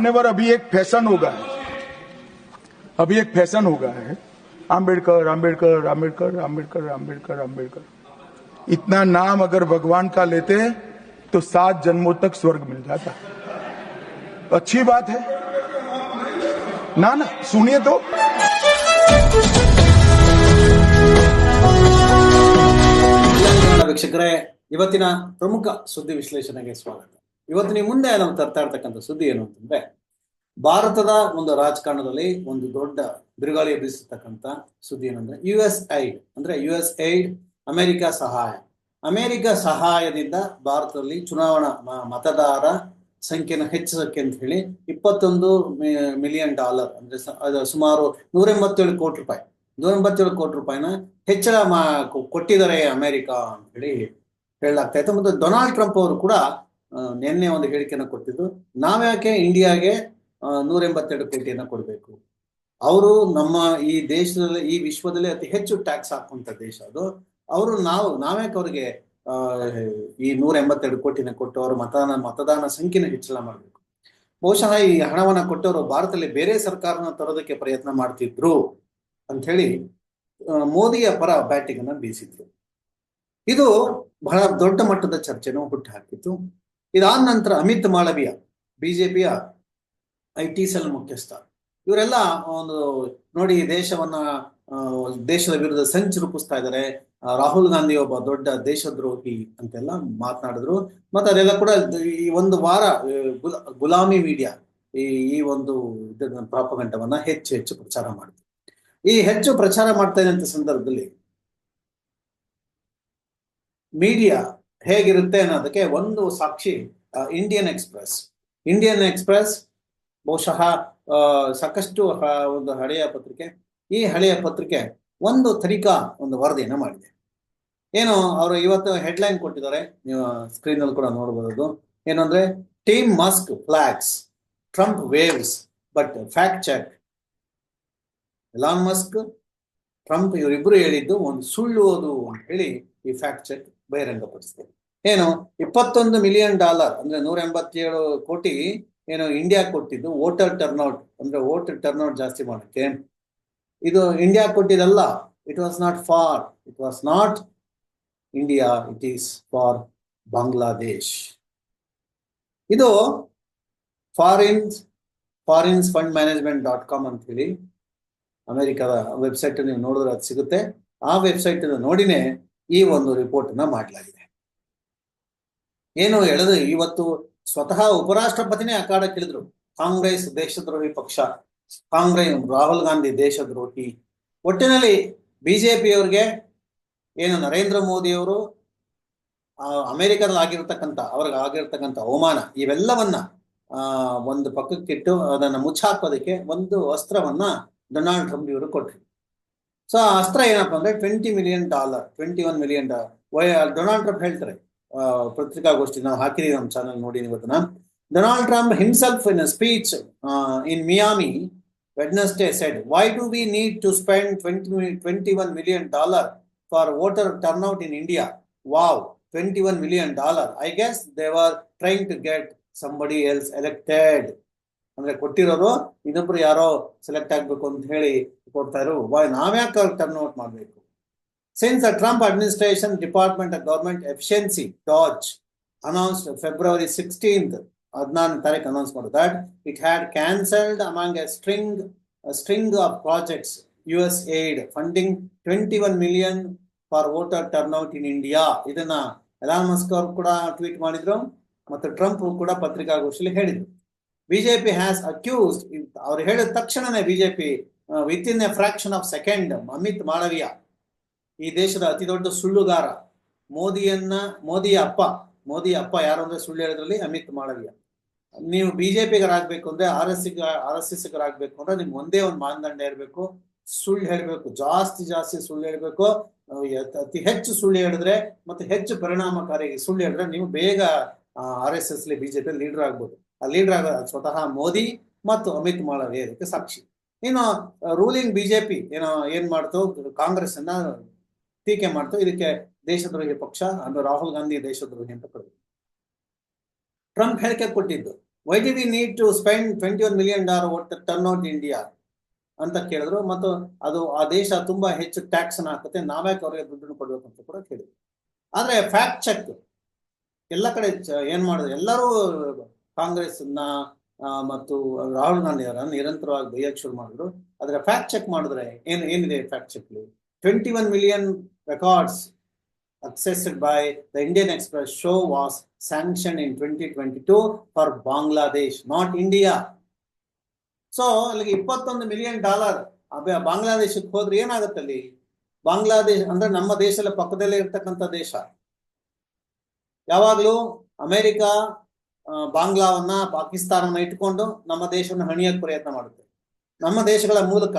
मान्यवर अभी एक फैशन हो गया है अभी एक फैशन हो गया है आम्बेडकर आम्बेडकर आम्बेडकर आम्बेडकर आम्बेडकर आम्बेडकर इतना नाम अगर भगवान का लेते हैं तो सात जन्मों तक स्वर्ग मिल जाता अच्छी बात है ना ना सुनिए तो ಎಲ್ಲ ವೀಕ್ಷಕರೇ ಇವತ್ತಿನ ಪ್ರಮುಖ ಸುದ್ದಿ ವಿಶ್ಲೇಷಣೆಗೆ ಸ್ವಾಗತ ಇವತ್ತಿನ ಮುಂದೆ ನಾವು ತರ್ತಾ ಇರ್ತಕ್ಕಂಥ ಸುದ್ದಿ ಏನು ಅಂತಂದ್ರೆ, ಭಾರತದ ಒಂದು ರಾಜಕಾರಣದಲ್ಲಿ ಒಂದು ದೊಡ್ಡ ಬಿರುಗಾಳಿ ಎಬ್ಬಿಸತಕ್ಕಂತ ಸುದ್ದಿ ಏನಂದ್ರೆ ಯು ಎಸ್ ಐಡ್ ಅಂದ್ರೆ ಯು ಎಸ್ ಐಡ್ ಅಮೆರಿಕ ಸಹಾಯ. ಅಮೆರಿಕ ಸಹಾಯದಿಂದ ಭಾರತದಲ್ಲಿ ಚುನಾವಣಾ ಮತದಾರ ಸಂಖ್ಯೆನ ಹೆಚ್ಚಿಸಕ್ಕೆ ಅಂತ ಹೇಳಿ ಇಪ್ಪತ್ತೊಂದು ಮಿಲಿಯನ್ ಡಾಲರ್ ಅಂದ್ರೆ ಸುಮಾರು ನೂರ ಎಂಬತ್ತೇಳು ಕೋಟಿ ರೂಪಾಯಿ ನೂರ ಎಂಬತ್ತೇಳು ಕೋಟಿ ರೂಪಾಯಿನ ಹೆಚ್ಚಳ ಮಾ, ಕೊಟ್ಟಿದ್ದಾರೆ ಅಮೆರಿಕ ಅಂತ ಹೇಳಿ ಹೇಳಲಾಗ್ತಾ ಇತ್ತು. ಮತ್ತು ಡೊನಾಲ್ಡ್ ಟ್ರಂಪ್ ಅವರು ಕೂಡ ನಿನ್ನೆ ಒಂದು ಹೇಳಿಕೆಯನ್ನು ಕೊಟ್ಟಿದ್ದು, ನಾವ್ಯಾಕೆ ಇಂಡಿಯಾಗೆ ನೂರ ಎಂಬತ್ತೆರಡು ಕೋಟಿಯನ್ನ ಕೊಡಬೇಕು? ಅವರು ನಮ್ಮ ಈ ದೇಶದಲ್ಲಿ, ಈ ವಿಶ್ವದಲ್ಲಿ ಅತಿ ಹೆಚ್ಚು ಟ್ಯಾಕ್ಸ್ ಹಾಕುವಂತ ದೇಶ ಅದು. ಅವರು ನಾವು, ನಾವ್ಯಾಕೆ ಅವರಿಗೆ ಈ ನೂರ ಎಂಬತ್ತೆರಡು ಕೋಟಿನ ಕೊಟ್ಟು ಅವರು ಮತದಾನ ಮತದಾನ ಸಂಖ್ಯೆನ ಹೆಚ್ಚಳ ಮಾಡಬೇಕು? ಬಹುಶಃ ಈ ಹಣವನ್ನ ಕೊಟ್ಟವರು ಭಾರತದಲ್ಲಿ ಬೇರೆ ಸರ್ಕಾರನ ತರೋದಕ್ಕೆ ಪ್ರಯತ್ನ ಮಾಡ್ತಿದ್ರು ಅಂತ ಹೇಳಿ ಮೋದಿಯ ಪರ ಬ್ಯಾಟಿಂಗ್ ಅನ್ನ ಬೀಸಿದ್ರು. ಇದು ಬಹಳ ದೊಡ್ಡ ಮಟ್ಟದ ಚರ್ಚೆನೂ ಹುಟ್ಟುಹಾಕಿತ್ತು ಇದಾದ ನಂತರ ಅಮಿತ್ ಮಾಳವಿಯ, ಬಿಜೆಪಿಯ ಐ ಟಿ ಸೆಲ್ ಮುಖ್ಯಸ್ಥ. ಇವರೆಲ್ಲ ಒಂದು ನೋಡಿ ದೇಶವನ್ನ ದೇಶದ ವಿರುದ್ಧ ಸಂಚು ರೂಪಿಸ್ತಾ ಇದ್ದಾರೆ. ರಾಹುಲ್ ಗಾಂಧಿ ಒಬ್ಬ ದೊಡ್ಡ ದೇಶದ್ರೋಹಿ ಅಂತೆಲ್ಲ ಮಾತನಾಡಿದ್ರು. ಮತ್ತೆ ಅದೆಲ್ಲ ಕೂಡ ಈ ಒಂದು ವಾರ ಗುಲಾಮಿ ಮೀಡಿಯಾ ಈ ಈ ಒಂದು ಪ್ರಾಪಗಂಟವನ್ನ ಹೆಚ್ಚು ಹೆಚ್ಚು ಪ್ರಚಾರ ಮಾಡಿದ್ರು. ಈ ಹೆಚ್ಚು ಪ್ರಚಾರ ಮಾಡ್ತಾ ಇದ್ದಂತ ಸಂದರ್ಭದಲ್ಲಿ ಮೀಡಿಯಾ ಹೇಗಿರುತ್ತೆ ಅನ್ನೋದಕ್ಕೆ ಒಂದು ಸಾಕ್ಷಿ ಇಂಡಿಯನ್ ಎಕ್ಸ್ಪ್ರೆಸ್ ಇಂಡಿಯನ್ ಎಕ್ಸ್ಪ್ರೆಸ್ ಬಹುಶಃ ಸಾಕಷ್ಟು ಒಂದು ಹಳೆಯ ಪತ್ರಿಕೆ. ಈ ಹಳೆಯ ಪತ್ರಿಕೆ ಒಂದು ತನಿಖಾ ಒಂದು ವರದಿಯನ್ನು ಮಾಡಿದೆ. ಏನು, ಅವರು ಇವತ್ತು ಹೆಡ್ಲೈನ್ ಕೊಟ್ಟಿದ್ದಾರೆ. ನೀವು ಸ್ಕ್ರೀನ್ ಅಲ್ಲಿ ಕೂಡ ನೋಡಬಹುದು ಏನಂದ್ರೆ team Musk flags Trump waves but fact check Elon Musk Trump ಇವರಿಬ್ರು ಹೇಳಿದ್ದು, ಒಂದು ಸುಳ್ಳು ಅದು ಅಂತ ಹೇಳಿ ಈ ಫ್ಯಾಕ್ಟ್ ಚೆಕ್ ಬಹಿರಂಗಪಡಿಸಿದೆ ಏನು, ಇಪ್ಪತ್ತೊಂದು ಮಿಲಿಯನ್ ಡಾಲರ್ ಅಂದ್ರೆ ನೂರ ಎಂಬತ್ತೇಳು ಕೋಟಿ ಏನು ಇಂಡಿಯಾ ಕೊಟ್ಟಿದ್ದು ವೋಟರ್ ಟರ್ನ್ಔಟ್ ಅಂದ್ರೆ ವೋಟರ್ ಟರ್ನ್ಔಟ್ ಜಾಸ್ತಿ ಮಾಡಕ್ಕೆ. ಇದು India ಕೊಟ್ಟಿದಲ್ಲ it was not for it was not India it is for Bangladesh ಇದು foreigns foreigns fund management dot com ಅಂತ ಹೇಳಿ ಅಮೆರಿಕದ ವೆಬ್ಸೈಟ್ ನೀವು ನೋಡಿದ್ರೆ ಅದು ಸಿಗುತ್ತೆ. ಆ ವೆಬ್ಸೈಟ್ ನೋಡಿನೇ ಈ ಒಂದು ರಿಪೋರ್ಟ್ ಅನ್ನ ಮಾಡಲಾಗಿದೆ. ಏನು ಎಳೆದು ಇವತ್ತು ಸ್ವತಃ ಉಪರಾಷ್ಟ್ರಪತಿನೇ ಅಖಾಡಕ್ಕಿಳಿದ್ರು ಕಾಂಗ್ರೆಸ್ ದೇಶದ್ರೋಹಿ ಪಕ್ಷ, ಕಾಂಗ್ರೆಸ್ ರಾಹುಲ್ ಗಾಂಧಿ ದೇಶದ್ರೋಹಿ. ಒಟ್ಟಿನಲ್ಲಿ ಬಿಜೆಪಿಯವ್ರಿಗೆ ಏನು ನರೇಂದ್ರ ಮೋದಿಯವರು ಅಮೆರಿಕದಲ್ಲಿ ಆಗಿರ್ತಕ್ಕಂಥ ಅವ್ರಿಗೆ ಆಗಿರ್ತಕ್ಕಂಥ ಅವಮಾನ, ಇವೆಲ್ಲವನ್ನ ಒಂದು ಪಕ್ಕಕ್ಕಿಟ್ಟು ಅದನ್ನ ಮುಚ್ಚಾಕೋದಕ್ಕೆ ಒಂದು ಅಸ್ತ್ರವನ್ನ ಡೊನಾಲ್ಡ್ ಟ್ರಂಪ್ ಇವರು ಕೊಟ್ರು. ಸೊ ಆ ಅಸ್ತ್ರ ಏನಪ್ಪಾ ಅಂದ್ರೆ twenty million dollar twenty one million dollar Donald Trump ಹೇಳ್ತಾರೆ ಪತ್ರಿಕಾಗೋಷ್ಠಿ ನಾವು ಹಾಕಿದೀವಿ ನಮ್ಮ ಚಾನಲ್ ನೋಡಿ ಇವತ್ತನ್ನ Donald Trump himself in speech in Miami Wednesday said why do we need to spend twenty twenty one million dollar for voter turnout in India wow twenty one million dollar I guess they're trying to get somebody else elected ಅಂದ್ರೆ ಕೊಟ್ಟಿರೋರು ಇನ್ನೊಬ್ರು ಯಾರೋ select ಆಗ್ಬೇಕು ಅಂತ ಹೇಳಿ ಕೊಡ್ತಾ ಇರೋ ನಾವ್ಯಾಕೆ ಟರ್ನ್ ಔಟ್ ಮಾಡಬೇಕು? Since the Trump administration department of government efficiency DOGE announced February sixteenth ಹದಿನಾರನೇ ತಾರೀಕು ಅನೌನ್ಸ್ ಮಾಡಿದ್ರು that it had cancelled among a string string of projects U S aid funding twenty one million for voter turnout in India ಇದನ್ನ Elon Musk ಅವರು ಕೂಡ tweet ಮಾಡಿದ್ರು ಮತ್ತು Trump ಕೂಡ ಪತ್ರಿಕಾಗೋಷ್ಠಿಯಲ್ಲಿ ಹೇಳಿದ್ರು. ಬಿಜೆಪಿ ಹ್ಯಾಸ್ ಅಕ್ಯೂಸ್ಡ್ ಅವ್ರು ಹೇಳಿದ ತಕ್ಷಣನೇ BJP within a fraction of second Amit Malviya ಈ ದೇಶದ ಅತಿ ದೊಡ್ಡ ಸುಳ್ಳುಗಾರ, ಮೋದಿಯನ್ನ, ಮೋದಿಯ ಅಪ್ಪ ಮೋದಿಯ ಅಪ್ಪ ಯಾರು ಅಂದ್ರೆ ಸುಳ್ಳು ಹೇಳಿದ್ರಲ್ಲಿ ಅಮಿತ್ ಮಾಳವಿಯ. ನೀವು ಬಿಜೆಪಿಗರಾಗ್ಬೇಕು ಅಂದ್ರೆ R S R S S ಆಗ್ಬೇಕು ಅಂದ್ರೆ ನಿಮ್ಗೆ ಒಂದೇ ಒಂದು ಮಾನದಂಡ ಇರಬೇಕು ಸುಳ್ಳು ಹೇಳ್ಬೇಕು, ಜಾಸ್ತಿ ಜಾಸ್ತಿ ಸುಳ್ಳು ಹೇಳ್ಬೇಕು. ಅತಿ ಹೆಚ್ಚು ಸುಳ್ಳು ಹೇಳಿದ್ರೆ ಮತ್ತೆ ಹೆಚ್ಚು ಪರಿಣಾಮಕಾರಿ ಸುಳ್ಳು ಹೇಳಿದ್ರೆ ನೀವು ಬೇಗ R S S BJP leader ಆಗ್ಬೋದು. ಆ ಲೀಡರ್ ಆಗ ಸ್ವತಃ ಮೋದಿ ಮತ್ತು ಅಮಿತ್ ಮಾಳವಿಯ ಇದಕ್ಕೆ ಸಾಕ್ಷಿ. ಇನ್ನು ರೂಲಿಂಗ್ ಬಿಜೆಪಿ ಏನೋ, ಏನ್ ಮಾಡ್ತು? ಕಾಂಗ್ರೆಸ್ ಅನ್ನ ಟೀಕೆ ಮಾಡ್ತು ಇದಕ್ಕೆ ದೇಶದ್ರೋಹಿ ಪಕ್ಷ ಅಂದ್ರೆ ರಾಹುಲ್ ಗಾಂಧಿ ದೇಶದ್ರೋಹಿ ಅಂತ ಕರೆದ್ರು. ಟ್ರಂಪ್ ಹೇಳಿಕೆ ಕೊಟ್ಟಿದ್ದು. Why do we need to spend twenty one million dollar ಒಟ್ಟು ಟರ್ನ್ ಔಟ್ ಇಂಡಿಯಾ ಅಂತ ಕೇಳಿದ್ರು. ಮತ್ತು ಅದು ಆ ದೇಶ ತುಂಬಾ ಹೆಚ್ಚು ಟ್ಯಾಕ್ಸ್ ಅನ್ನ ಹಾಕುತ್ತೆ. ನಾವ್ಯಾಕೆ ಅವರಿಗೆ ದುಡ್ಡನ್ನು ಕೊಡ್ಬೇಕು ಅಂತ ಕೂಡ ಕೇಳಿದ್ರು. ಆದ್ರೆ ಫ್ಯಾಕ್ಟ್ ಚೆಕ್ ಎಲ್ಲ ಕಡೆ ಏನ್ ಮಾಡಿದ್ರು ಎಲ್ಲರೂ ಕಾಂಗ್ರೆಸ್ ಮತ್ತು ರಾಹುಲ್ ಗಾಂಧಿ ಅವರ ನಿರಂತರವಾಗಿ ಬೈಯಕ್ ಶುರು ಮಾಡಿದ್ರು. ಆದ್ರೆ ಫ್ಯಾಕ್ಟ್ ಚೆಕ್ ಮಾಡಿದ್ರೆ ಏನ್, ಏನಿದೆ fact check twenty one million records accessed by the Indian Express show was sanctioned in 2022 for Bangladesh, not India. So ಅಲ್ಲಿಗೆ ಇಪ್ಪತ್ತೊಂದು ಮಿಲಿಯನ್ ಡಾಲರ್ ಬಾಂಗ್ಲಾದೇಶಕ್ಕೆ ಹೋದ್ರೆ ಏನಾಗುತ್ತೆ ಅಲ್ಲಿ? ಬಾಂಗ್ಲಾದೇಶ ಅಂದ್ರೆ ನಮ್ಮ ದೇಶದ ಪಕ್ಕದಲ್ಲೇ ಇರ್ತಕ್ಕಂಥ ದೇಶ. ಯಾವಾಗ್ಲೂ ಅಮೆರಿಕ ಬಾಂಗ್ಲಾವನ್ನ ಪಾಕಿಸ್ತಾನವನ್ನ ಇಟ್ಕೊಂಡು ನಮ್ಮ ದೇಶವನ್ನು ಹಣಿಯೋಕೆ ಪ್ರಯತ್ನ ಮಾಡುತ್ತೆ. ನಮ್ಮ ದೇಶಗಳ ಮೂಲಕ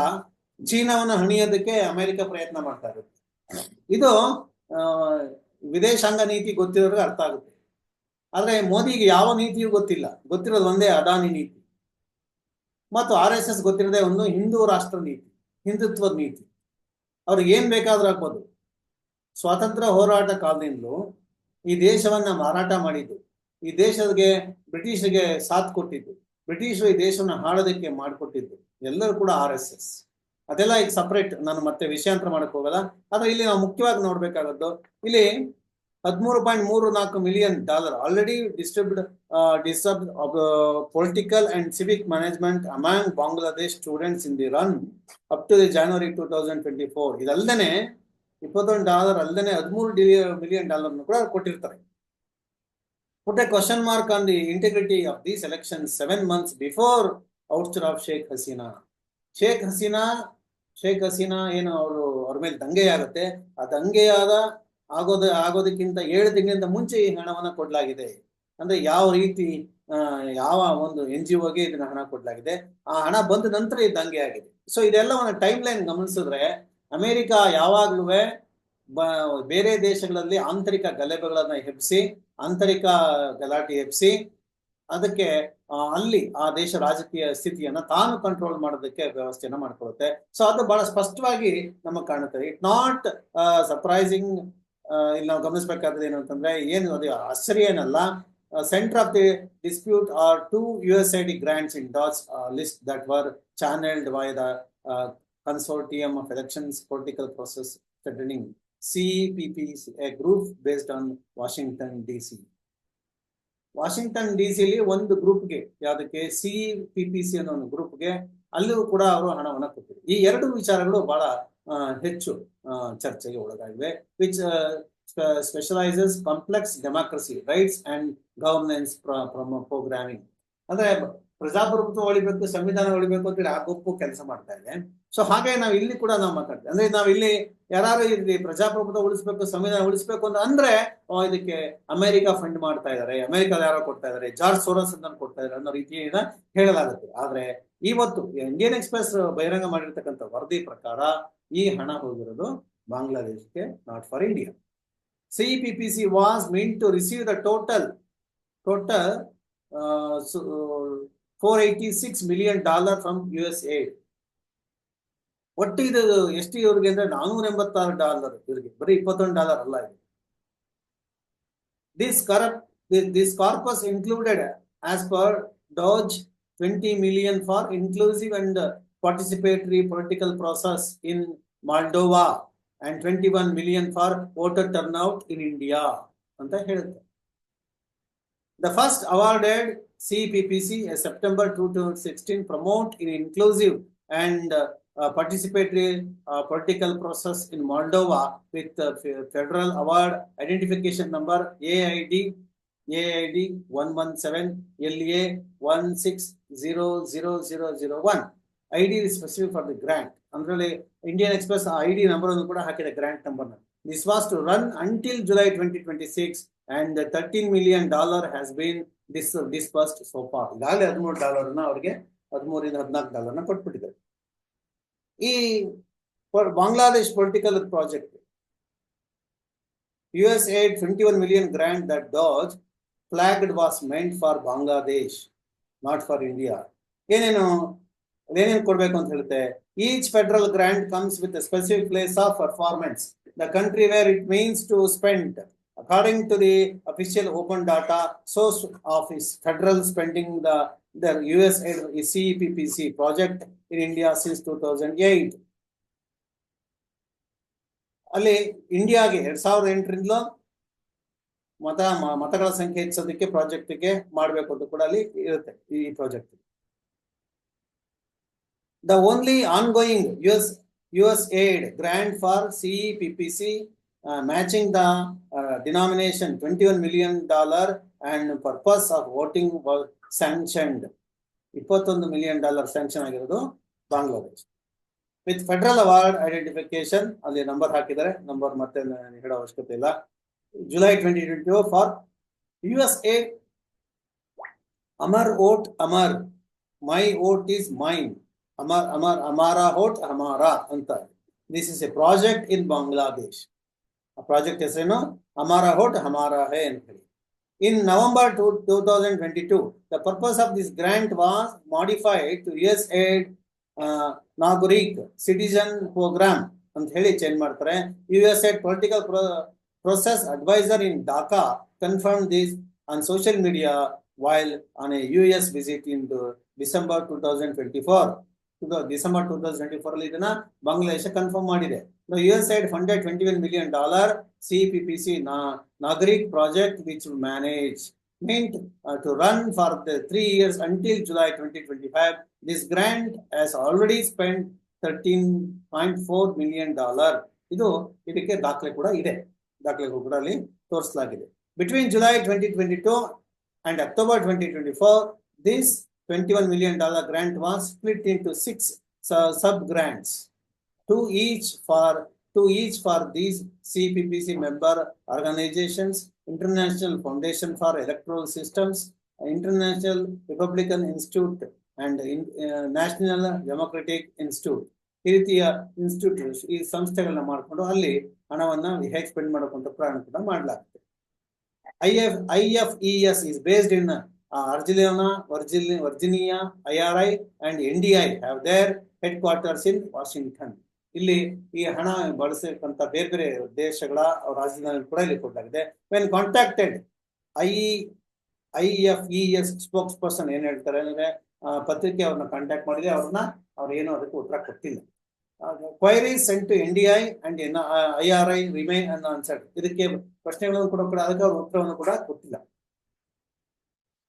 ಚೀನಾವನ್ನ ಹಣಿಯೋದಕ್ಕೆ ಅಮೆರಿಕ ಪ್ರಯತ್ನ ಮಾಡ್ತಾ ಇರುತ್ತೆ. ಇದು ವಿದೇಶಾಂಗ ನೀತಿ ಗೊತ್ತಿರೋರಿಗೆ ಅರ್ಥ ಆಗುತ್ತೆ. ಆದ್ರೆ ಮೋದಿಗೆ ಯಾವ ನೀತಿಯೂ ಗೊತ್ತಿಲ್ಲ. ಗೊತ್ತಿರೋದು ಒಂದೇ ಅದಾನಿ ನೀತಿ. ಮತ್ತು ಆರ್ ಎಸ್ ಎಸ್ ಗೊತ್ತಿರೋದೇ ಒಂದು ಹಿಂದೂ ರಾಷ್ಟ್ರ ನೀತಿ, ಹಿಂದುತ್ವದ ನೀತಿ. ಅವ್ರಿಗೆ ಏನ್ ಬೇಕಾದ್ರೂ ಆಗ್ಬೋದು. ಸ್ವಾತಂತ್ರ್ಯ ಹೋರಾಟ ಕಾಲದಿಂದಲೂ ಈ ದೇಶವನ್ನ ಮಾರಾಟ ಮಾಡಿದ್ದು, ಈ ದೇಶಕ್ಕೆ ಬ್ರಿಟಿಷರಿಗೆ ಸಾಥ್ ಕೊಟ್ಟಿದ್ದು, ಬ್ರಿಟಿಷರು ಈ ದೇಶವನ್ನ ಹಾಳೋದಕ್ಕೆ ಮಾಡಿಕೊಟ್ಟಿದ್ದು ಎಲ್ಲರೂ ಕೂಡ ಆರ್ ಎಸ್ ಎಸ್. ಅದೆಲ್ಲ ಈಗ ಸಪ್ರೇಟ್ ನಾನು ಮತ್ತೆ ವಿಷಯಾಂತರ ಮಾಡಕ್ ಹೋಗಲ್ಲ. ಆದ್ರೆ ಇಲ್ಲಿ ನಾವು ಮುಖ್ಯವಾಗಿ ನೋಡ್ಬೇಕಾಗದ್ದು ಇಲ್ಲಿ ಹದಿಮೂರು ಪಾಯಿಂಟ್ ಮೂರು ನಾಲ್ಕು million dollar already distribute disturb political and civic management among Bangladesh students in the run up to the January two thousand twenty four ಇದಲ್ಲದೆ ಇಪ್ಪತ್ತೊಂದು ಡಾಲರ್ ಅಲ್ಲದೆ ಹದಿಮೂರು ಮಿಲಿಯನ್ ಡಾಲರ್ ಕೂಡ ಕೊಟ್ಟಿರ್ತಾರೆ. Put a mark on the integrity of the selection seven months before before of Sheikh Hasina. Sheikh Hasina Sheikh Hasina ಏನು ಅವರು ಅವ್ರ ಮೇಲೆ ದಂಗೆ ಆಗುತ್ತೆ. ಆ ದಂಗೆಯಾದ ಆಗೋದ, ಆಗೋದಕ್ಕಿಂತ ಏಳು ತಿಂಗಳಿಂದ ಮುಂಚೆ ಈ ಹಣವನ್ನ ಕೊಡ್ಲಾಗಿದೆ. ಅಂದ್ರೆ ಯಾವ ರೀತಿ ಯಾವ ಒಂದು ಎನ್ ಜಿ ಒಗೆ ಇದನ್ನ ಹಣ ಕೊಡ್ಲಾಗಿದೆ. ಆ ಹಣ ಬಂದ ನಂತರ ಈ ದಂಗೆ ಆಗಿದೆ. ಸೊ ಒಂದು ಟೈಮ್ ಲೈನ್ ಗಮನಿಸಿದ್ರೆ ಅಮೆರಿಕ ಯಾವಾಗ್ಲೂ ಬೇರೆ ದೇಶಗಳಲ್ಲಿ ಆಂತರಿಕ ಗಲಭೆಗಳನ್ನ ಹೆಬ್ಬಿಸಿ ಆಂತರಿಕ ಗಲಾಟೆ ಎಬ್ಸಿ, ಅದಕ್ಕೆ ಅಲ್ಲಿ ಆ ದೇಶ ರಾಜಕೀಯ ಸ್ಥಿತಿಯನ್ನ ತಾನು ಕಂಟ್ರೋಲ್ ಮಾಡೋದಕ್ಕೆ ವ್ಯವಸ್ಥೆಯನ್ನ ಮಾಡ್ಕೊಳ್ಳುತ್ತೆ ಸೊ ಅದು ಬಹಳ ಸ್ಪಷ್ಟವಾಗಿ ನಮಗೆ ಕಾಣುತ್ತೆ. ಇಟ್ ನಾಟ್ ಸರ್ಪ್ರೈಸಿಂಗ್ ಇಲ್ಲಿ ನಾವು ಗಮನಿಸಬೇಕಾದ್ರೆ ಏನು ಅಂತಂದ್ರೆ ಏನು ಅದು ಆಶ್ಚರ್ಯ ಏನಲ್ಲ. Centre of the dispute are two U S I D grants in DOGE's list that were channelled by the consortium of elections political process strengthening CPPC, group based on Washington Washington DC. Washington D ಸಿಲಿ ಒಂದು ಗ್ರೂಪ್ಗೆ, ಯಾವುದಕ್ಕೆ C P P C ಅನ್ನೋ ಒಂದು ಗ್ರೂಪ್ಗೆ ಅಲ್ಲೂ ಕೂಡ ಅವರು ಹಣವನ್ನ ಕೊಟ್ಟಿದ್ರು ಈ ಎರಡು ವಿಚಾರಗಳು ಬಹಳ ಹೆಚ್ಚು ಚರ್ಚೆಗೆ ಒಳಗಾಗಿವೆ which specialises complex democracy rights and governance programming ಅಂದ್ರೆ ಪ್ರಜಾಪ್ರಭುತ್ವ ಉಳಿಬೇಕು ಸಂವಿಧಾನ ಉಳಿಬೇಕು ಅಂತೇಳಿ ಆ ಗುಂಪು ಕೆಲಸ ಮಾಡ್ತಾ ಇದೆ. ಸೊ ಹಾಗೆ ನಾವು ಇಲ್ಲಿ ಕೂಡ ನಾವು ಮಾತಾಡ್ತೀವಿ. ಅಂದ್ರೆ ನಾವು ಇಲ್ಲಿ ಯಾರು ಇಲ್ಲಿ ಪ್ರಜಾಪ್ರಭುತ್ವ ಉಳಿಸ್ಬೇಕು, ಸಂವಿಧಾನ ಉಳಿಸ್ಬೇಕು ಅಂತ ಅಂದ್ರೆ ಇದಕ್ಕೆ ಅಮೆರಿಕ ಫಂಡ್ ಮಾಡ್ತಾ ಇದಾರೆ. ಅಮೆರಿಕ ಯಾರೋ ಕೊಡ್ತಾ ಇದಾರೆ. ಜಾರ್ಜ್ ಸೋರಸ್ ಅಂತ ಕೊಡ್ತಾ ಇದಾರೆ ಅನ್ನೋ ರೀತಿಯಿಂದ ಹೇಳಲಾಗುತ್ತೆ. ಆದ್ರೆ ಇವತ್ತು ಇಂಡಿಯನ್ ಎಕ್ಸ್ಪ್ರೆಸ್ ಬಹಿರಂಗ ಮಾಡಿರ್ತಕ್ಕಂಥ ವರದಿ ಪ್ರಕಾರ ಈ ಹಣ ಹೋಗಿರೋದು ಬಾಂಗ್ಲಾದೇಶಕ್ಕೆ not for India CPPC was mean to receive the total total four eighty six million dollar from U S aid ಒಟ್ಟು ಇದು ಎಷ್ಟು ಇವ್ರಿಗೆ ಅಂದ್ರೆ ನಾನೂರ ಎಂಬತ್ತಾರು ಡಾಲರ್ ಇವರಿಗೆ. ಬರೀ ಇಪ್ಪತ್ತೊಂದು ಡಾಲರ್ ಅಲ್ಲ ಇದು. This corrupt this corpus included as per DOGE twenty million for inclusive and participatory political process in Moldova and twenty one million for voter turnout in India ಅಂತ ಹೇಳುತ್ತೆ. The first awarded CPPC, a September 2016 promote in inclusive and uh, uh, participatory uh, political process in Moldova with uh, fe- federal award identification number AID AID 117 LA 1600001. ID is specific for the grant. ಅದರಲ್ಲಿ Indian Express ಆ ID number ಅನ್ನು ಕೂಡ ಹಾಕಿದೆ grant number this was to run until July twenty twenty six and thirteen million dollar has been dis dispersed so far ಈಗಾಗಲೇ ಹದಿಮೂರು ಡಾಲರ್ನ ಅವರಿಗೆ ಹದಿಮೂರಿಂದ ಹದಿನಾಲ್ಕು ಡಾಲರ್ನ ಕೊಟ್ಬಿಟ್ಟಿದ್ದಾರೆ ಈ for project U S aid twenty one million grant that DOGE flagged was meant for Bangladesh not for India ಏನೇನು ಏನೇನು ಕೊಡಬೇಕು ಅಂತ ಹೇಳುತ್ತೆ? Each federal grant comes with specific place of performance the country where it means to spend according to the official open data source of is federal spending, the the US aid is CEPPC project in India since two thousand eight. ಅಲ್ಲಿ ಇಂಡಿಯಾಗೆ ಎರಡ್ ಸಾವಿರದ ಎಂಟರಿಂದಲೂ ಮತ ಮತಗಳ ಸಂಖ್ಯೆ ಹೆಚ್ಚಿಸೋದಕ್ಕೆ ಪ್ರಾಜೆಕ್ಟ್ಗೆ ಮಾಡಬೇಕು ಅಂತ ಕೂಡ ಅಲ್ಲಿ ಇರುತ್ತೆ ಈ project the only ongoing U S U S aid grant for C E matching the denomination twenty one million dollar and purpose of voting sanctioned ಇಪ್ಪತ್ತೊಂದು ಮಿಲಿಯನ್ ಡಾಲರ್ ಸ್ಯಾಂಕ್ಷನ್ ಆಗಿರೋದು Bangladesh. With federal award identification ಅಲ್ಲಿ number ಹಾಕಿದ್ದಾರೆ. Number ಮತ್ತೆ ಹೇಳೋ ಅವಶ್ಯಕತೆ ಇಲ್ಲ. July twenty twenty four U S A Amar vote ಅಮರ್ my vote is mine ಅಮರ್ ಅಮರ್ ಅಮಾರಾ ಓಟ್ ಅಮಾರಾ ಅಂತ. This is a project in Bangladesh ಆ ಪ್ರಾಜೆಕ್ಟ್ ಹೆಸರೇನು? ಅಮಾರಾ ಓಟ್ ಹಮಾರಾ ಹೇ ಅಂತ ಹೇಳಿ. In November 2022, the purpose of this grant was modified to USAID uh, Nagurik Citizen Program ಅಂತ ಹೇಳಿ ಚೇಂಜ್ ಮಾಡ್ತಾರೆ USAID Political Pro- Process Advisor in Dhaka confirmed this on social media while on a US visit in the December 2024. December December two thousand twenty four ಅಲ್ಲಿ ಇದನ್ನ Bangladesh confirm ಮಾಡಿದೆ U S side funded twenty one million dollar CPPC Nagarik project which will manage meant uh, to run for the three years until July 2025. This grant has already spent 13.4 million dollar. ಇದು ಇದಕ್ಕೆ ದಾಖಲೆ ಕೂಡ ಇದೆ ದಾಖಲೆಗಳು ಕೂಡ ಅಲ್ಲಿ ತೋರಿಸಲಾಗಿದೆ between July twenty twenty two and October twenty twenty four this twenty one million dollar grant was split into six sub grants To each for to each for these CPPC member organizations, International Foundation for Electoral Systems, International Republican Institute, and in- uh, National Democratic Institute. ಈ ರೀತಿಯ institute ಈ ಸಂಸ್ಥೆಗಳನ್ನ ಮಾಡಿಕೊಂಡು ಅಲ್ಲಿ ಹಣವನ್ನ ಹೇಗೆ spend ಮಾಡಬೇಕು ಪ್ರಯಾಣ ಕೂಡ ಮಾಡಲಾಗುತ್ತೆ I F I F E S is based in ಅರ್ಜಿಲಿಯೋನಾ Virgil Virginia I R I and N D I have their headquarters in Washington ಇಲ್ಲಿ ಈ ಹಣ ಬಳಸಕ್ಕಂತ ಬೇರೆ ಬೇರೆ ದೇಶಗಳ ರಾಜಧಾನಿ ಕೂಡ ಇಲ್ಲಿ ಕೊಡಲಾಗಿದೆ when contacted I I F E S spokesperson ಏನ್ ಹೇಳ್ತಾರೆ ಅಂದ್ರೆ ಪತ್ರಿಕೆ ಅವ್ರನ್ನ ಕಾಂಟ್ಯಾಕ್ಟ್ ಮಾಡಿದೆ ಅವ್ರನ್ನ ಅವ್ರು ಏನು ಅದಕ್ಕೆ ಉತ್ತರ ಕೊಟ್ಟಿಲ್ಲ. Query sent to N D I and N I R I remain unanswered ಇದಕ್ಕೆ ಪ್ರಶ್ನೆಗಳನ್ನು ಕೂಡ ಕೂಡ ಅದಕ್ಕೆ ಅವ್ರ ಉತ್ತರವನ್ನು ಕೂಡ ಕೊಟ್ಟಿಲ್ಲ.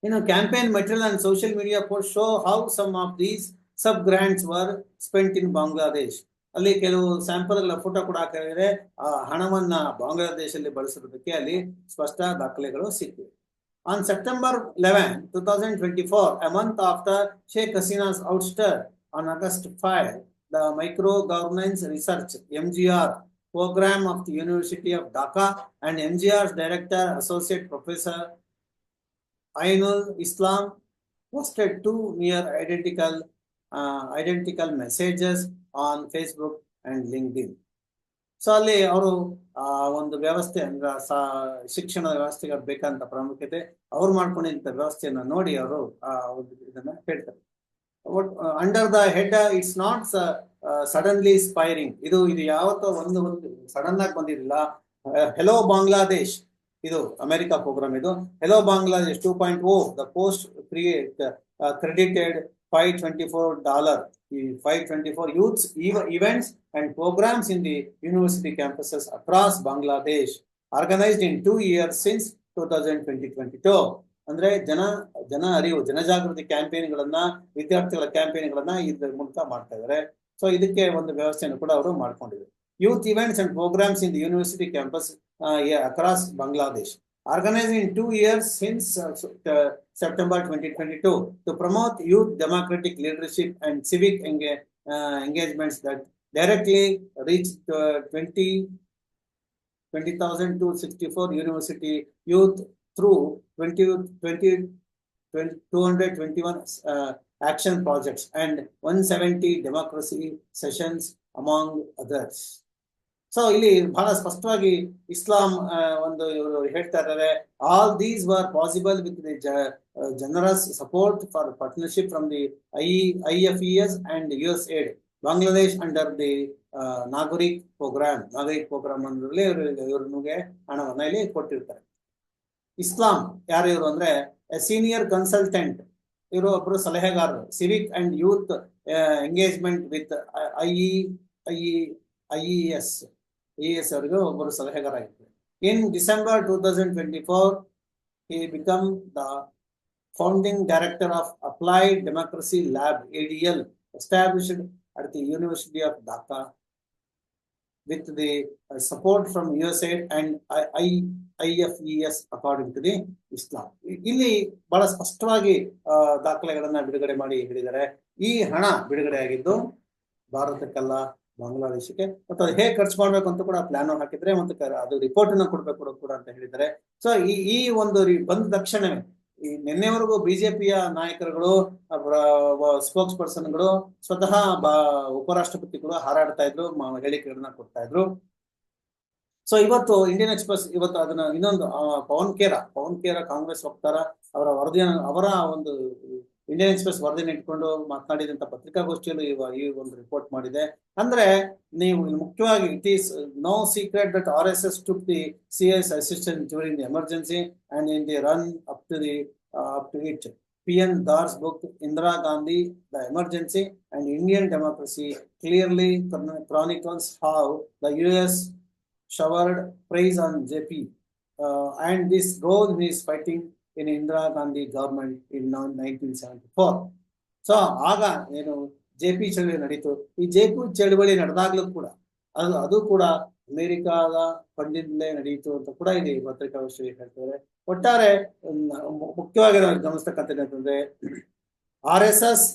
ಇನ್ನು campaign material and social media for show how some of these sub grants were spent in Bangladesh ಅಲ್ಲಿ ಕೆಲವು ಸ್ಯಾಂಪಲ್ಗಳ ಫೋಟೋ ಕೂಡ ಹಾಕಿದ್ರೆ ಆ ಹಣವನ್ನ ಬಾಂಗ್ಲಾದೇಶದಲ್ಲಿ ಬಳಸಿರೋದಕ್ಕೆ ಅಲ್ಲಿ ಸ್ಪಷ್ಟ ದಾಖಲೆಗಳು ಸಿಕ್ಕಿವೆ. On September eleven two thousand twenty four a month after Sheikh Hasina's ouster on August five the micro governance research M G program of the University of Dhaka and MGR's director, associate professor professor Islam posted two near identical identical identical messages on and LinkedIn so ಅಲ್ಲಿ ಅವರು, ಆ, ಒಂದು ವ್ಯವಸ್ಥೆ, ಅಂದ್ರೆ ಶಿಕ್ಷಣ ವ್ಯವಸ್ಥೆಗೆ ಬೇಕಂತ ಪ್ರಾಮುಖ್ಯತೆ, ಅವ್ರು ಮಾಡ್ಕೊಂಡಿದ್ದ ವ್ಯವಸ್ಥೆಯನ್ನ ನೋಡಿ ಅವರು ಇದನ್ನ ಹೇಳ್ತಾರೆ. Under the head it's not suddenly spiring ಇದು ಇದು ಯಾವತ್ತೋ ಒಂದು ಒಂದು ಸಡನ್ ಆಗಿ ಬಂದಿರಲಿಲ್ಲ ಹೆಲೋ ಬಾಂಗ್ಲಾದೇಶ್ ಇದು ಅಮೆರಿಕ ಪ್ರೋಗ್ರಾಮ್ ಇದು. Hello Bangladesh two point O the post create credited five twenty four dollar ಈ five twenty four youths in Bangladesh organised in two years since two thousand twenty twenty two ಅಂದ್ರೆ ಜನ ಜನ ಅರಿವು, ಜನಜಾಗೃತಿ ಕ್ಯಾಂಪೇನ್ಗಳನ್ನ, ವಿದ್ಯಾರ್ಥಿಗಳ ಕ್ಯಾಂಪೇನ್ಗಳನ್ನ ಇದ್ರ ಮೂಲಕ ಮಾಡ್ತಾ ಇದ್ದಾರೆ ಸೊ ಇದಕ್ಕೆ ಒಂದು ವ್ಯವಸ್ಥೆಯನ್ನು ಕೂಡ ಅವರು ಮಾಡ್ಕೊಂಡಿದ್ದಾರೆ youth events and programmes in the university campus across Bangladesh organized in two years since uh, September 2022 to promote youth democratic leadership and civic enga uh, engagements that directly reached 20 20,264 university youth through 20, 20, 20 221 uh, action projects and 170 democracy sessions among others. So ಇಲ್ಲಿ ಬಹಳ ಸ್ಪಷ್ಟವಾಗಿ ಇಸ್ಲಾಂ ಒಂದು ಇವರು ಹೇಳ್ತಾ ಇದ್ದಾರೆ. All these were possible with the generous support for partnership from the I I F E S and U S aid Bangladesh under the Nagorik programme Nagorik programme ಅಂದ್ರೆ ಇವ್ರಿಗೆ ಹಣವನ್ನ ಇಲ್ಲಿ ಕೊಟ್ಟಿರ್ತಾರೆ. ಇಸ್ಲಾಂ ಯಾರು ಇವರು ಅಂದ್ರೆ ಸೀನಿಯರ್ ಕನ್ಸಲ್ಟೆಂಟ್. ಇವರು ಒಬ್ರು ಸಲಹೆಗಾರರು. Civic and youth engagement with I I I S S ಅವರಿಗೆ ಒಬ್ಬರು ಸಲಹೆಗಾರಾಗಿದ್ದಾರೆ in December two thousand twenty four he become the founding director of Applied Democracy Lab A D L established at the University of Dhaka with the support from U S and I I F E S according to the Islam ಇಲ್ಲಿ ಬಹಳ ಸ್ಪಷ್ಟವಾಗಿ ದಾಖಲೆಗಳನ್ನು ಬಿಡುಗಡೆ ಮಾಡಿ ಹೇಳಿದ್ದಾರೆ. ಈ ಹಣ ಬಿಡುಗಡೆ ಆಗಿದ್ದು ಭಾರತಕ್ಕೆಲ್ಲ ಬಾಂಗ್ಲಾದೇಶಕ್ಕೆ ಮತ್ತು ಅದು ಹೇಗೆ ಖರ್ಚು ಮಾಡ್ಬೇಕು ಅಂತ ಕೂಡ ಪ್ಲಾನ್ ಹಾಕಿದ್ರೆ ಮತ್ತು ಅದು ರಿಪೋರ್ಟ್ ಅನ್ನ ಕೊಡ್ಬೇಕು ಕೂಡ- ಅಂತ ಹೇಳಿದ್ದಾರೆ. ಸೊ ಈ ಒಂದು ಬಂದ ತಕ್ಷಣವೇ ಈ ನಿನ್ನೆವರೆಗೂ ಬಿಜೆಪಿಯ ನಾಯಕರುಗಳು ಸ್ಪೋಕ್ಸ್ ಪರ್ಸನ್ಗಳು ಸ್ವತಃ ಬ ಉಪರಾಷ್ಟ್ರಪತಿಗಳು ಹಾರಾಡ್ತಾ ಇದ್ರು ಹೇಳಿಕೆಗಳನ್ನ ಕೊಡ್ತಾ ಇದ್ರು. ಸೊ ಇವತ್ತು ಇಂಡಿಯನ್ ಎಕ್ಸ್ಪ್ರೆಸ್ ಇವತ್ತು ಅದನ್ನ ಇನ್ನೊಂದು ಪವನ್ ಕೇರ ಪವನ್ ಕೇರ ಕಾಂಗ್ರೆಸ್ ವಕ್ತಾರ ಅವರ ವರದಿಯನ್ನು, ಅವರ ಒಂದು ಇಂಡಿಯನ್ ಎಕ್ಸ್ಪ್ರೆಸ್ ವರದಿನ ಇಟ್ಕೊಂಡು ಮಾತನಾಡಿದಂತ ಪತ್ರಿಕಾಗೋಷ್ಠಿಯಲ್ಲೂ ಈ ಒಂದು ರಿಪೋರ್ಟ್ ಮಾಡಿದೆ. ಅಂದ್ರೆ ನೀವು ಮುಖ್ಯವಾಗಿ it is no secret that R S S to the C S assistant during the emergency and in the run up to the up to it P N Dhar's book Indira Gandhi the emergency and Indian democracy clearly chronicles how the U S showered praise on J P and this role ಮೀಸ್ is fighting in Indira Gandhi government in seventy 1974. So ಆಗ ಏನು J P ಚಳವಳಿ ನಡೀತು. ಈ J P ಚಳವಳಿ ನಡೆದಾಗ್ಲೂ ಕೂಡ, ಅದು ಅದು ಕೂಡ ಅಮೆರಿಕಾದ ಫಂಡಿಂದಲೇ ನಡೆಯಿತು ಅಂತ ಕೂಡ ಇಲ್ಲಿ ಪತ್ರಿಕಾಗೋಷ್ಠಿ ಹೇಳ್ತಾರೆ. ಒಟ್ಟಾರೆ ಮುಖ್ಯವಾಗಿ ನಾವು ಗಮನಿಸ್ತಕ್ಕಂಥದ್ದು ಅಂತಂದ್ರೆ ಆರ್ ಎಸ್ ಎಸ್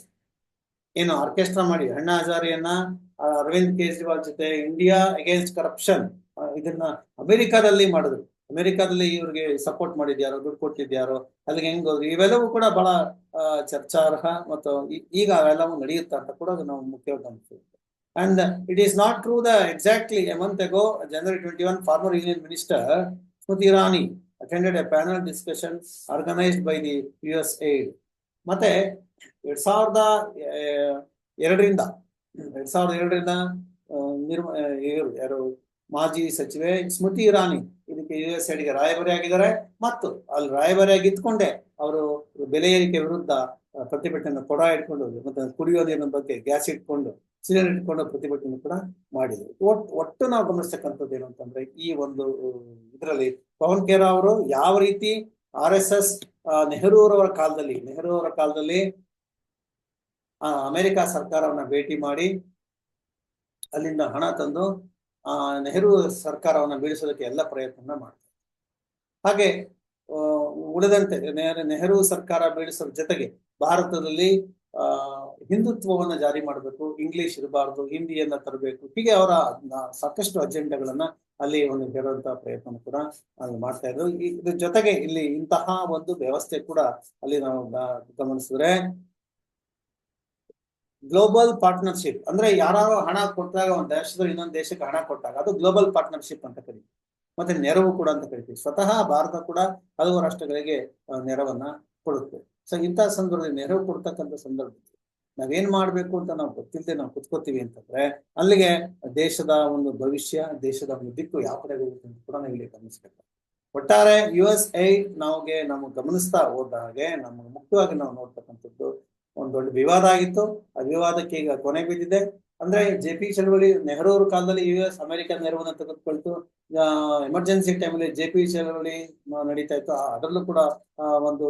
ಏನು ಆರ್ಕೆಸ್ಟ್ರಾ ಮಾಡಿ, ಅಣ್ಣಾ ಹಜಾರಿಯನ್ನ ಅರವಿಂದ್ ಕೇಜ್ರಿವಾಲ್ ಜೊತೆ ಇಂಡಿಯಾ ಅಗೇನ್ಸ್ಟ್ ಕರಪ್ಷನ್ ಇದನ್ನ ಅಮೆರಿಕಾದಲ್ಲಿ ಮಾಡಿದ್ರು. ಅಮೆರಿಕಾದಲ್ಲಿ ಇವ್ರಿಗೆ ಸಪೋರ್ಟ್ ಮಾಡಿದ್ಯಾರೋ, ದುಡ್ಡು ಕೊಟ್ಟಿದ್ಯಾರೋ, ಅಲ್ಲಿಗೆ ಹೆಂಗ್ ಹೋದ್ರು? ಇವೆಲ್ಲವೂ ಕೂಡ ಬಹಳ ಚರ್ಚಾರ್ಹ ಮತ್ತು ಈಗ ಅವೆಲ್ಲವೂ ನಡೆಯುತ್ತೆ ಅಂತ ಕೂಡ ಅದು ನಾವು ಮುಖ್ಯವಾಗಿ ಗಮನಿಸ್ತೀವಿ. And it is not true the exactly a month ago January twenty one former union minister Smriti Irani attended a panel discussion organised by the U S aid ಮತ್ತೆ ಎರಡ್ ಸಾವಿರದ ಎರಡರಿಂದ, ಎರಡ್ ಸಾವಿರದ ಎರಡರಿಂದ ನಿರ್ಮ ಯಾರು, ಮಾಜಿ ಸಚಿವೆ ಸ್ಮೃತಿ ಇರಾನಿ ಇದಕ್ಕೆ ಯು ಎಸ್ ಎಡ್ಗೆ ರಾಯಭಾರಿ ಆಗಿದ್ದಾರೆ. ಮತ್ತು ಅಲ್ಲಿ ರಾಯಭಾರಿಯಾಗಿ ಇದ್ಕೊಂಡೆ ಅವರು ಬೆಲೆ ಏರಿಕೆ ವಿರುದ್ಧ ಪ್ರತಿಭಟನೆ ಕೊಡ ಇಟ್ಕೊಂಡು ಮತ್ತೆ ಕುಡಿಯೋ ನೀರಿನ ಬಗ್ಗೆ ಗ್ಯಾಸ್ ಇಟ್ಕೊಂಡು ಸಿಲಿಂಡರ್ ಇಟ್ಕೊಂಡು ಪ್ರತಿಭಟನೆ ಕೂಡ ಮಾಡಿದ್ರು. ಒಟ್ಟು ಒಟ್ಟು ನಾವು ಗಮನಿಸ್ತಕ್ಕಂಥದ್ದು ಏನು ಅಂತಂದ್ರೆ ಈ ಒಂದು ಇದರಲ್ಲಿ ಪವನ್ ಖೇರಾ ಅವರು ಯಾವ ರೀತಿ ಆರ್ ಎಸ್ ಎಸ್ ನೆಹರೂರವರ ಕಾಲದಲ್ಲಿ ನೆಹರೂರವರ ಕಾಲದಲ್ಲಿ ಆ, ಅಮೆರಿಕ ಸರ್ಕಾರವನ್ನ ಭೇಟಿ ಮಾಡಿ ಅಲ್ಲಿಂದ ಹಣ ತಂದು ನೆಹರು ಸರ್ಕಾರವನ್ನು ಬೀಳಿಸೋದಕ್ಕೆ ಎಲ್ಲ ಪ್ರಯತ್ನ ಮಾಡ್ತಾರೆ. ಹಾಗೆ ಉಳಿದಂತೆ, ನೆಹರು ಸರ್ಕಾರ ಬೀಳಿಸೋದ್ರ ಜೊತೆಗೆ ಭಾರತದಲ್ಲಿ ಹಿಂದುತ್ವವನ್ನು ಜಾರಿ ಮಾಡಬೇಕು, ಇಂಗ್ಲಿಷ್ ಇರಬಾರ್ದು, ಹಿಂದಿಯನ್ನ ತರಬೇಕು, ಹೀಗೆ ಅವರ ಸಾಕಷ್ಟು ಅಜೆಂಡಾಗಳನ್ನ ಅಲ್ಲಿ ಒಂದು ಹೇರುವಂತಹ ಪ್ರಯತ್ನ ಕೂಡ ಅಲ್ಲಿ ಮಾಡ್ತಾ ಇದ್ರು. ಇದ್ರ ಜೊತೆಗೆ ಇಲ್ಲಿ ಇಂತಹ ಒಂದು ವ್ಯವಸ್ಥೆ ಕೂಡ ಅಲ್ಲಿ ನಾವು ಗಮನಿಸಿದ್ರೆ ಗ್ಲೋಬಲ್ ಪಾರ್ಟ್ನರ್ಶಿಪ್ ಅಂದ್ರೆ ಯಾರು ಹಣ ಕೊಟ್ಟಾಗ ಒಂದು ದೇಶದಲ್ಲಿ ಇನ್ನೊಂದು ದೇಶಕ್ಕೆ ಹಣ ಕೊಟ್ಟಾಗ ಅದು ಗ್ಲೋಬಲ್ ಪಾರ್ಟ್ನರ್ಶಿಪ್ ಅಂತ ಕರಿತೀವಿ. ಮತ್ತೆ ನೆರವು ಕೂಡ ಅಂತ ಕರಿತೀವಿ. ಸ್ವತಃ ಭಾರತ ಕೂಡ ಹಲವು ರಾಷ್ಟ್ರಗಳಿಗೆ ನೆರವನ್ನ ಕೊಡುತ್ತೆ. ಸೊ ಇಂತಹ ಸಂದರ್ಭದಲ್ಲಿ ನೆರವು ಕೊಡ್ತಕ್ಕಂಥ ಸಂದರ್ಭದಲ್ಲಿ ನಾವೇನ್ ಮಾಡ್ಬೇಕು ಅಂತ ನಾವು ಗೊತ್ತಿಲ್ಲದೆ ನಾವು ಕುತ್ಕೋತೀವಿ ಅಂತಂದ್ರೆ, ಅಲ್ಲಿಗೆ ದೇಶದ ಒಂದು ಭವಿಷ್ಯ, ದೇಶದ ಒಂದು ದಿಕ್ಕು ಯಾವ ಕಡೆ ಹೋಗುತ್ತೆ ಅಂತ ಕೂಡ ನಾವು ಇಲ್ಲಿ ಗಮನಿಸ್ಬೇಕು. ಒಟ್ಟಾರೆ ಯು ಎಸ್ ಐ ನಮಗೆ ನಾವು ಗಮನಿಸ್ತಾ ಹೋದ ಹಾಗೆ ನಮಗೆ ಮುಖ್ಯವಾಗಿ ನಾವು ನೋಡ್ತಕ್ಕಂಥದ್ದು ಒಂದು ದೊಡ್ಡ ವಿವಾದ ಆಗಿತ್ತು. ಆ ವಿವಾದಕ್ಕೆ ಈಗ ಕೊನೆ ಬಿದ್ದಿದೆ. ಅಂದ್ರೆ ಜೆ ಪಿ ಚಳವಳಿ ನೆಹರು ಅವರ ಕಾಲದಲ್ಲಿ ಯು ಎಸ್ ಅಮೆರಿಕ ನೆರವನ್ನ ತೆಗೆದುಕೊಳ್ತು. ಎಮರ್ಜೆನ್ಸಿ ಟೈಮಲ್ಲಿ ಜೆ ಪಿ ಚಳವಳಿ ನಡೀತಾ ಇತ್ತು. ಅದರಲ್ಲೂ ಕೂಡ ಒಂದು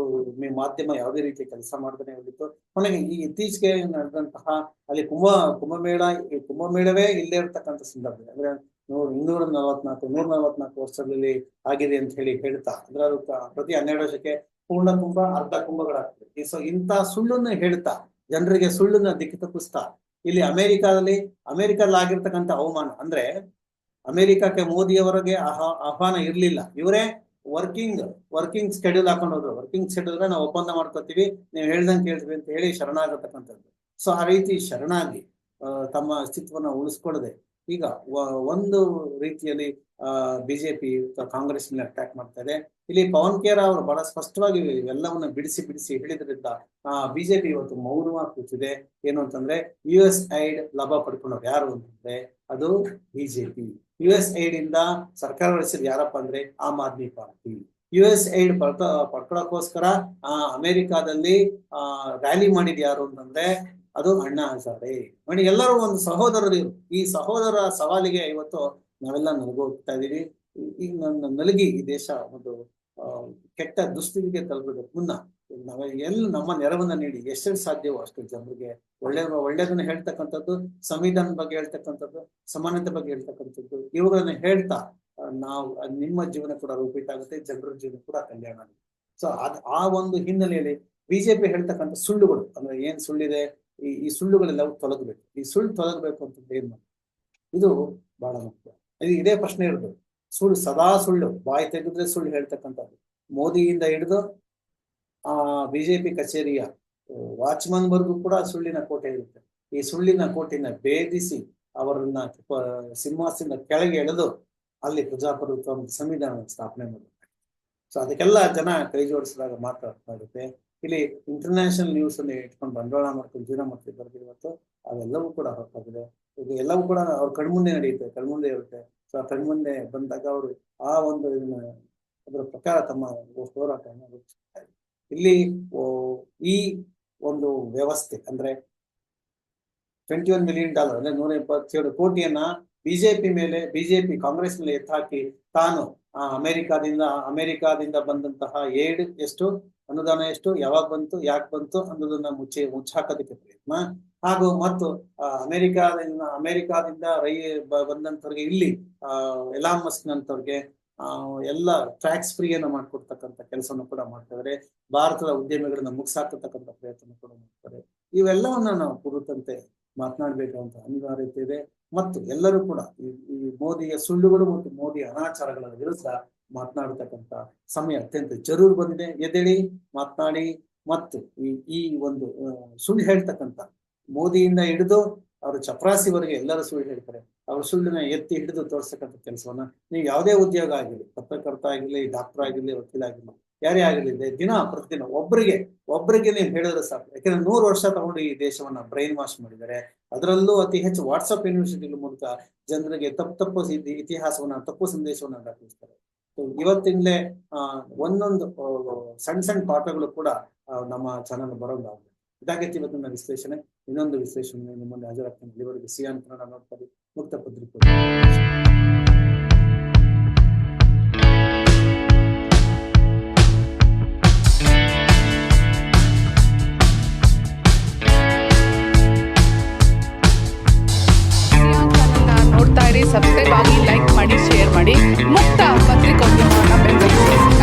ಮಾಧ್ಯಮ ಯಾವುದೇ ರೀತಿ ಕೆಲಸ ಮಾಡ್ತಾನೆ ಹೋಗಿತ್ತು. ಕೊನೆಗೆ ಈ ಇತ್ತೀಚೆಗೆ ನಡೆದಂತಹ ಅಲ್ಲಿ ಕುಂಭ, ಕುಂಭಮೇಳ ಕುಂಭಮೇಳವೇ ಇಲ್ಲೇ ಇರ್ತಕ್ಕಂಥ ಸಂದರ್ಭ. ಅಂದ್ರೆ ನೂರ, ಇನ್ನೂರ ನಲವತ್ನಾಲ್ಕು, ನೂರ ನಲವತ್ನಾಲ್ಕು ವರ್ಷಗಳಲ್ಲಿ ಆಗಿದೆ ಅಂತ ಹೇಳಿ ಹೇಳ್ತಾ, ಅಂದ್ರೆ ಅದು ಪ್ರತಿ ಹನ್ನೆರಡು ವರ್ಷಕ್ಕೆ ಪೂರ್ಣ ಕುಂಭ, ಅರ್ಧ ಕುಂಭಗಳಾಗ್ತದೆ. ಸೊ, ಇಂಥ ಸುಳ್ಳನ್ನು ಹೇಳ್ತಾ, ಜನರಿಗೆ ಸುಳ್ಳನ್ನ ದಿಕ್ಕಿ ತಪ್ಪಿಸ್ತಾ ಇಲ್ಲಿ ಅಮೆರಿಕಾದಲ್ಲಿ ಅಮೆರಿಕದಲ್ಲಿ ಆಗಿರ್ತಕ್ಕಂಥ ಅವಮಾನ. ಅಂದ್ರೆ, ಅಮೆರಿಕಕ್ಕೆ ಮೋದಿಯವರಿಗೆ ಆಹ್ವಾ ಆಹ್ವಾನ ಇರ್ಲಿಲ್ಲ. ಇವರೇ ವರ್ಕಿಂಗ್ ವರ್ಕಿಂಗ್ ಸ್ಕೆಡ್ಯೂಲ್ ಹಾಕೊಂಡು ಹೋದ್ರು. ವರ್ಕಿಂಗ್ ಸ್ಕೆಡ್ಯೂಲ್ ನಾವು ಒಪ್ಪಂದ ಮಾಡ್ಕೋತೀವಿ, ನೀವು ಹೇಳ್ದಂಗೆ ಕೇಳ್ತೀವಿ ಅಂತ ಹೇಳಿ ಶರಣಾಗತಕ್ಕಂಥದ್ದು. ಸೊ, ಆ ರೀತಿ ಶರಣಾಗಿ ತಮ್ಮ ಅಸ್ತಿತ್ವನ ಉಳಿಸ್ಕೊಳ್ಳದೆ ಈಗ ಒಂದು ರೀತಿಯಲ್ಲಿ ಬಿಜೆಪಿ ಕಾಂಗ್ರೆಸ್ ಮೇಲೆ ಅಟ್ಯಾಕ್ ಮಾಡ್ತಾ ಇದೆ ಇಲ್ಲಿ ಪವನ್ ಖೇರಾ ಅವರು ಬಹಳ ಸ್ಪಷ್ಟವಾಗಿ ಎಲ್ಲವನ್ನ ಬಿಡಿಸಿ ಬಿಡಿಸಿ ಹೇಳಿದ್ರಿಂದ, ಆ ಬಿಜೆಪಿ ಇವತ್ತು ಮೌನವಾಗಿ ಕೂತಿದೆ. ಏನು ಅಂತಂದ್ರೆ ಯು ಎಸ್ ಐಡ್ ಲಾಭ ಪಡ್ಕೊಂಡವ್ರು ಯಾರು ಅಂತಂದ್ರೆ, ಅದು ಬಿಜೆಪಿ ಯು ಎಸ್ ಐಡ್ ಇಂದ ಸರ್ಕಾರ ನಡೆಸಿದ ಯಾರಪ್ಪ ಅಂದ್ರೆ, Aam Aadmi Party. U S aid ಪಡ್ಕ ಪಡ್ಕೊಳಕ್ಕೋಸ್ಕರ ಆ, ಅಮೆರಿಕಾದಲ್ಲಿ ರ್ಯಾಲಿ ಮಾಡಿದ್ ಯಾರು ಅಂತಂದ್ರೆ ಅದು ಅಣ್ಣ ಹಸಾರೆ ನೋಡಿ ಎಲ್ಲರೂ ಒಂದು ಸಹೋದರರು ಈ ಸಹೋದರ ಸವಾಲಿಗೆ ಇವತ್ತು ನಾವೆಲ್ಲ ನಲಗೋಗ್ತಾ ಇದೀವಿ. ಈಗ ನನ್ನ ನಲಗಿ ಈ ದೇಶ ಒಂದು ಕೆಟ್ಟ ದುಸ್ಥಿತಿಗೆ ತಲುಪಬೇಕು ಮುನ್ನ ನಾವ ಎಲ್ಲ ನಮ್ಮ ನೆರವನ್ನ ನೀಡಿ ಎಷ್ಟೆಷ್ಟು ಸಾಧ್ಯವೋ ಅಷ್ಟು ಜನರಿಗೆ ಒಳ್ಳೆ ಒಳ್ಳೇದನ್ನ ಹೇಳ್ತಕ್ಕಂಥದ್ದು ಸಂವಿಧಾನ ಬಗ್ಗೆ ಹೇಳ್ತಕ್ಕಂಥದ್ದು ಸಮಾನತೆ ಬಗ್ಗೆ ಹೇಳ್ತಕ್ಕಂಥದ್ದು, ಇವುಗಳನ್ನ ಹೇಳ್ತಾ ನಾವು ನಿಮ್ಮ ಜೀವನ ಕೂಡ ರೂಪಿತ ಆಗುತ್ತೆ, ಜನರ ಜೀವನ ಕೂಡ ಕಲ್ಯಾಣ ಆಗುತ್ತೆ. ಸೊ ಅದ್ ಆ ಒಂದು ಹಿನ್ನೆಲೆಯಲ್ಲಿ ಬಿಜೆಪಿ ಹೇಳ್ತಕ್ಕಂಥ ಸುಳ್ಳುಗಳು, ಅಂದ್ರೆ ಏನ್ ಸುಳ್ಳಿದೆ ಈ ಈ ಸುಳ್ಳುಗಳೆಲ್ಲವೂ ತೊಲಗಬೇಕು. ಈ ಸುಳ್ಳು ತೊಲಗಬೇಕು ಅಂತಂದ್ರೆ ಏನ್ ಮಾಡಿ ಇದು ಬಹಳ ಮುಖ್ಯ. ಇದು ಇದೇ ಪ್ರಶ್ನೆ ಇರೋದು. ಸುಳ್ಳು ಸದಾ ಸುಳ್ಳು. ಬಾಯಿ ತೆಗೆದ್ರೆ ಸುಳ್ಳು ಹೇಳ್ತಕ್ಕಂಥದ್ದು. ಮೋದಿಯಿಂದ ಹಿಡಿದು, ಆ, ಬಿಜೆಪಿ ಕಚೇರಿಯ ವಾಚ್ಮನ್ ವರ್ಗೂ ಕೂಡ ಸುಳ್ಳಿನ ಕೋಟೆ ಇರುತ್ತೆ. ಈ ಸುಳ್ಳಿನ ಕೋಟೆನ ಭೇದಿಸಿ ಅವರನ್ನ ಸಿಂಹಾಸನ ಕೆಳಗೆ ಎಳೆದು ಅಲ್ಲಿ ಪ್ರಜಾಪ್ರಭುತ್ವ ಸಂವಿಧಾನ ಸ್ಥಾಪನೆ ಮಾಡಬೇಕು. ಸೊ ಅದಕ್ಕೆಲ್ಲ ಜನ ಕೈ ಜೋಡಿಸಿದಾಗ ಅರ್ಥ ಆಗುತ್ತೆ. ಇಲ್ಲಿ ಇಂಟರ್ನ್ಯಾಷನಲ್ ನ್ಯೂಸ್ ಅಲ್ಲಿ ಇಟ್ಕೊಂಡು ಬಂಡವಾಳ ಮಾಡ್ಕೊಂಡು ಜೀವನ ಮಾಡ್ತಿದ್ದಾರೆ ಇವತ್ತು ಅವೆಲ್ಲವೂ ಕೂಡ ಹೊರತಾಗಿದೆ ಇದು ಎಲ್ಲವೂ ಕೂಡ ಅವ್ರ ಕಣ್ಮುಂದೆ ನಡೆಯುತ್ತೆ ಕಣ್ಮುಂದೆ ಇರುತ್ತೆ. ಸೊ ಆ ಕಣ್ಮುಂದೆ ಬಂದಾಗ ಅವರು ಆ ಒಂದು ಇದನ್ನ ಅದರ ಪ್ರಕಾರ ತಮ್ಮ ಹೋರಾಟವನ್ನು ರೂಪಿಸುತ್ತಾರೆ ಇಲ್ಲಿ ಈ ಒಂದು ವ್ಯವಸ್ಥೆ ಅಂದ್ರೆ ಟ್ವೆಂಟಿ ಒನ್ ಮಿಲಿಯನ್ ಡಾಲರ್ ಅಂದ್ರೆ ನೂರ ಇಪ್ಪತ್ತೇಳು ಕೋಟಿಯನ್ನ ಬಿಜೆಪಿ ಮೇಲೆ ಬಿಜೆಪಿ ಕಾಂಗ್ರೆಸ್ ಮೇಲೆ ಎತ್ತಾಕಿ ತಾನು ಅಮೆರಿಕಾದಿಂದ ಅಮೆರಿಕಾದಿಂದ ಬಂದಂತಹ ಏಡ್ ಎಷ್ಟು? ಅನುದಾನ ಎಷ್ಟು, ಯಾವಾಗ ಬಂತು, ಯಾಕೆ ಬಂತು ಅನ್ನೋದನ್ನ ಮುಚ್ಚಿ, ಮುಚ್ಚಾಕೋದಕ್ಕೆ ಪ್ರಯತ್ನ. ಹಾಗೂ ಮತ್ತು ಅಮೆರಿಕಾದಿಂದ ಅಮೆರಿಕಾದಿಂದ ರೈ ಬಂದಂತವ್ರಿಗೆ ಇಲ್ಲಿ, ಆ ಎಲಾ ಮಸ್ಕ್ ನಂತವ್ರಿಗೆ ಆ, ಎಲ್ಲ ಟ್ಯಾಕ್ಸ್ ಫ್ರೀಯನ್ನ ಮಾಡ್ಕೊಡ್ತಕ್ಕಂಥ ಕೆಲಸವನ್ನು ಕೂಡ ಮಾಡ್ತಿದ್ದಾರೆ. ಭಾರತದ ಉದ್ಯಮಿಗಳನ್ನ ಮುಗಿಸಾಕತಕ್ಕಂಥ ಪ್ರಯತ್ನ ಕೂಡ ಮಾಡ್ತಾರೆ. ಇವೆಲ್ಲವನ್ನ ನಾವು ಕುರಿತಂತೆ ಮಾತನಾಡಬೇಕಾದಂತ ಅನಿವಾರ್ಯತೆ ಇದೆ. ಮತ್ತು ಎಲ್ಲರೂ ಕೂಡ ಈ ಈ ಮೋದಿಯ ಸುಳ್ಳುಗಳು ಮತ್ತು ಮೋದಿಯ ಅನಾಚಾರಗಳ ವಿರುದ್ಧ ಮಾತನಾಡತಕ್ಕಂತ ಸಮಯ ಅತ್ಯಂತ ಜರೂರ್ ಬಂದಿದೆ. ಎದ್ದೇಳಿ, ಮಾತನಾಡಿ ಮತ್ತು ಈ ಒಂದು ಸುಳ್ಳು ಹೇಳ್ತಕ್ಕಂಥ ಮೋದಿಯಿಂದ ಹಿಡಿದು ಅವರ ಚಪರಾಸಿವರೆಗೆ ಎಲ್ಲರೂ ಸುಳ್ಳು ಹೇಳ್ತಾರೆ. ಅವ್ರ ಸುಳ್ಳಿನ ಎತ್ತಿ ಹಿಡಿದು ತೋರಿಸ್ತಕ್ಕಂಥ ಕೆಲಸವನ್ನ ನೀವು ಯಾವುದೇ ಉದ್ಯೋಗ ಆಗಿರಲಿ, ಪತ್ರಕರ್ತ ಆಗಿರ್ಲಿ ಡಾಕ್ಟರ್ ಆಗಿರ್ಲಿ, ವಕೀಲ ಆಗಿರ್ಲಿ, ಯಾರೇ ಆಗಿರಲಿ ದಿನ ಪ್ರತಿದಿನ ಒಬ್ಬರಿಗೆ ಒಬ್ಬರಿಗೆ ನೀವು ಹೇಳಿದ್ರೆ ಸಾಕು. ಯಾಕಂದ್ರೆ ನೂರು ವರ್ಷ ತಗೊಂಡು ಈ ದೇಶವನ್ನ ಬ್ರೈನ್ ವಾಶ್ ಮಾಡಿದ್ದಾರೆ. ಅದರಲ್ಲೂ ಅತಿ ಹೆಚ್ಚು ವಾಟ್ಸಪ್ ಯೂನಿವರ್ಸಿಟಿಗಳ ಮೂಲಕ ಜನರಿಗೆ ತಪ್ಪು ತಪ್ಪು ಇತಿ- ಇತಿಹಾಸವನ್ನ, ತಪ್ಪು ಸಂದೇಶವನ್ನ ದಾಖಲಿಸ್ತಾರೆ. ಇವತ್ತಿಂದಲೇ ಒಂದೊಂದು ಸಣ್ಣ ಸಣ್ಣ ಪಾಠಗಳು ಕೂಡ ನಮ್ಮ ಚಾನಲ್ ಬರೋದಾಗುತ್ತೆ ಇದಾಗೈತಿ ಇವತ್ತಿನ ವಿಶ್ಲೇಷಣೆ. ಇನ್ನೊಂದು ವಿಶ್ಲೇಷಣೆ ನಿಮ್ಮಲ್ಲಿ ಹಾಜರಾಗ್ತಾನೆ. ಇವರಿಗೆ ಸಿಯಾನ್ ಕನ್ನಡ ನೋಡ್ತಾರೆ ಮುಕ್ತ ಪತ್ರಿಕೆ